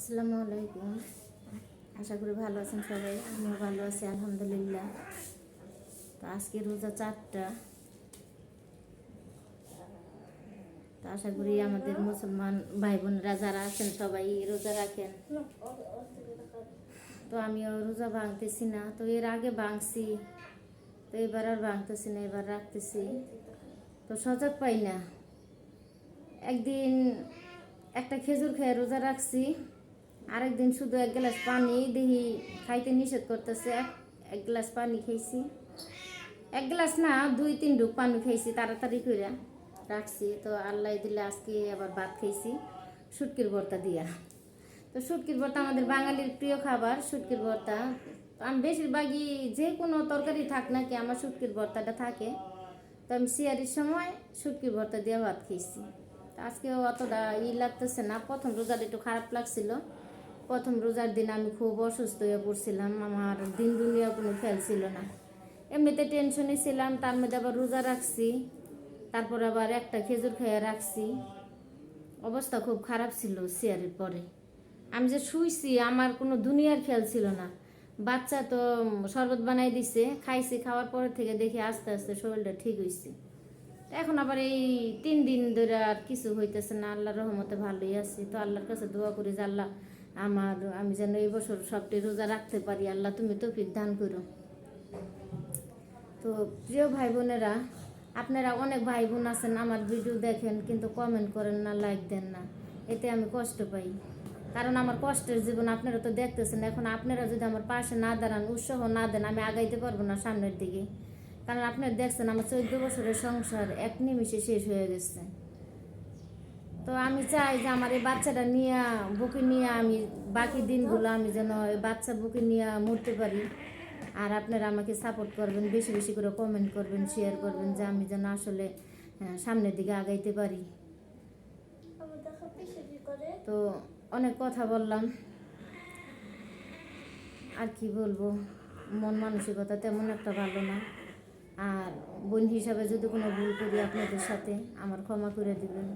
আসসালামু আলাইকুম। আশা করি ভালো আছেন সবাই, আমিও ভালো আছি, আলহামদুলিল্লাহ। তো আজকে রোজা চারটা। তো আশা করি আমাদের মুসলমান ভাই বোনেরা যারা আছেন সবাই রোজা রাখেন। তো আমিও রোজা ভাঙতেছি না, তো এর আগে ভাঙছি, তো এবার আর ভাঙতেছি না, এবার রাখতেছি। তো সজাগ পাই না। একদিন একটা খেজুর খেয়ে রোজা রাখছি আরেকদিন শুধু এক গ্লাস পানি দেখি খাইতে নিষেধ করতেছে, এক- গ্লাস পানি খাইছি। এক গ্লাস না, দুই, তিন ডুব পানি খাইছি, তাড়াতাড়ি করে রাখছি। তো আল্লাহ দিলে আজকে আবার ভাত খাইছি, শুটকির ভর্তা দিয়া। তো শুটকির ভর্তা আমাদের বাঙালির প্রিয় খাবার, শুটকির ভর্তা। আমি বেশিরভাগই যে কোনো তরকারি থাক না কি আমার শুটকির ভর্তাটা থাকে। তো আমি সিয়ারির সময় শুটকির ভর্তা দিয়ে ভাত খেয়েছি আজকে অতটা ই লাগতেছে না, প্রথম রোজার একটু খারাপ লাগছিল। প্রথম রোজার দিন আমি খুব অসুস্থ হয়ে পড়ছিলাম। আমার দিন দুনিয়া কোনো খেয়াল ছিল না। এমনিতে টেনশনে ছিলাম, তার মধ্যে আবার রোজা রাখছি, তারপর আবার একটা খেজুর খেয়ে রাখছি। অবস্থা খুব খারাপ ছিল সিয়ারের পরে। আমি যে শুইছি, আমার কোনো দুনিয়ার খেয়াল ছিল না। বাচ্চা তো শরবত বানাই দিছে, খাইছি, খাওয়ার পর থেকে দেখি আস্তে আস্তে শরীরটা ঠিক হয়েছে এখন আবার এই তিন দিন ধরে আর কিছু হইতেছে না, আল্লাহর রহমতে ভালোই আছি। তো আল্লাহর কাছে দোয়া করি যে আল্লাহ আমার আমি যেন এই বছর সবটি রোজা রাখতে পারি। আল্লাহ তুমি তৌফিক দান করো। তো প্রিয় ভাই বোনেরা আপনারা অনেক ভাই বোন আছেন আমার ভিডিও দেখেন, কিন্তু কমেন্ট করেন না লাইক দেন না। এতে আমি কষ্ট পাই। কারণ আমার কষ্টের জীবন আপনারা তো দেখতেছেন, এখন আপনারা যদি আমার পাশে না দাঁড়ান, উৎসাহ না দেন, আমি আগাইতে পারব না সামনের দিকে। কারণ আপনারা দেখছেন, আমার চোদ্দ বছরের সংসার এক নিমিষে শেষ হয়ে গেছে। তো আমি চাই যে আমার এই বাচ্চাটা নিয়ে বুকে নিয়ে আমি বাকি দিনগুলো আমি যেন এই বাচ্চা বুকে নিয়ে মরতে পারি। আর আপনারা আমাকে সাপোর্ট করবেন বেশি বেশি করে কমেন্ট করবেন শেয়ার করবেন যে আমি যেন আসলে আহ, সামনের দিকে আগাইতে পারি। তো অনেক কথা বললাম। আর কি বলব? মন মানসিকতা তেমন একটা ভালো না। আর বোন হিসাবে যদি কোনো ভুল করি আপনাদের সাথে আমার ক্ষমা করে দিবেন।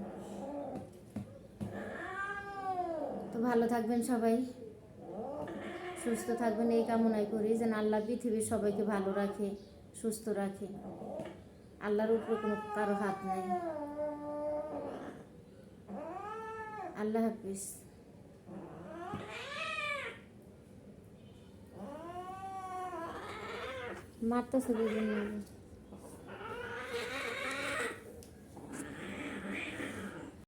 তো ভালো থাকবেন সবাই। সুস্থ থাকবেন, এই কামনাই করি যেন আল্লাহ পৃথিবীর সবাইকে ভালো রাখে, সুস্থ রাখে। আল্লাহর উপরে কোনো কারও হাত নাই। আল্লাহ হাফিজ। মারতেছে দুজন।